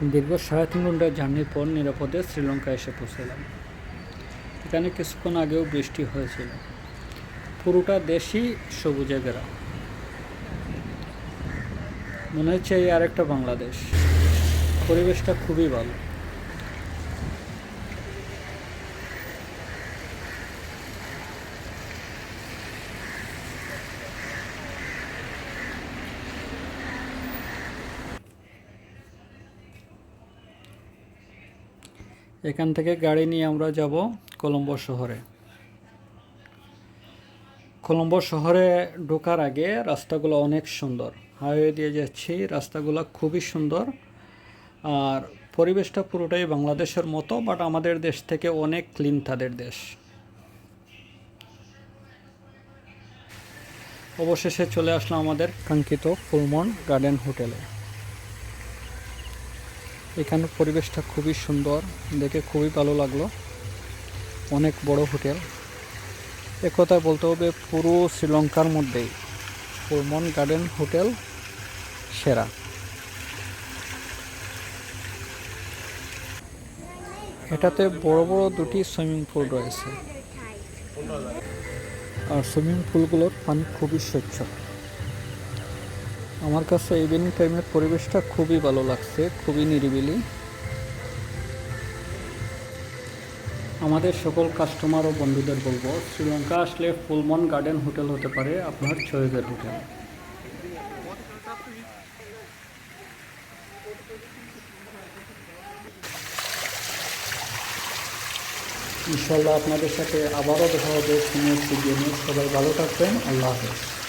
দীর্ঘ সাড়ে তিন ঘণ্টা জার্নির পর নিরাপদে শ্রীলঙ্কা এসে পৌঁছলাম। এখানে কিছুক্ষণ আগেও বৃষ্টি হয়েছিল। পুরোটা দেশই সবুজে ঘেরা। মনে হচ্ছে এই আরেকটা বাংলাদেশ। পরিবেশটা খুবই ভালো। এখান থেকে গাড়ি নিয়ে আমরা যাব কলম্বো শহরে। কলম্বো শহরে ঢোকার আগে রাস্তাগুলো অনেক সুন্দর। হাইওয়ে দিয়ে যাচ্ছি, রাস্তাগুলো খুবই সুন্দর। আর পরিবেশটা পুরোটাই বাংলাদেশের মতো, বাট আমাদের দেশ থেকে অনেক ক্লিন তাদের দেশ। অবশেষে চলে আসলাম আমাদের কাঙ্ক্ষিত ফুলমন গার্ডেন হোটেলে। এখানে পরিবেশটা খুবই সুন্দর, দেখে খুবই ভালো লাগল। অনেক বড় হোটেল। একথায় বলতে হবে পুরো শ্রীলঙ্কার মধ্যেই। ফুলমন গার্ডেন হোটেল সেরা। এটাতে বড় বড় দুটি সুইমিং পুল রয়েছে। আর সুইমিং পুলগুলোর পানি খুবই স্বচ্ছ। আমার কাছে ইভিনিং টাইমের পরিবেশটা খুবই ভালো লাগছে, খুবই নিরিবিলি। আমাদের সকল কাস্টমার ও বন্ধুদের বলব, শ্রীলঙ্কা আসলে ফুলমন গার্ডেন হোটেল হতে পারে, আপনার চয়েসের হোটেল ইনশাল্লাহ আপনাদের সাথে আবারও দেখা হবে গেমে সবাই ভালো থাকবেন, আল্লাহ হাফেজ।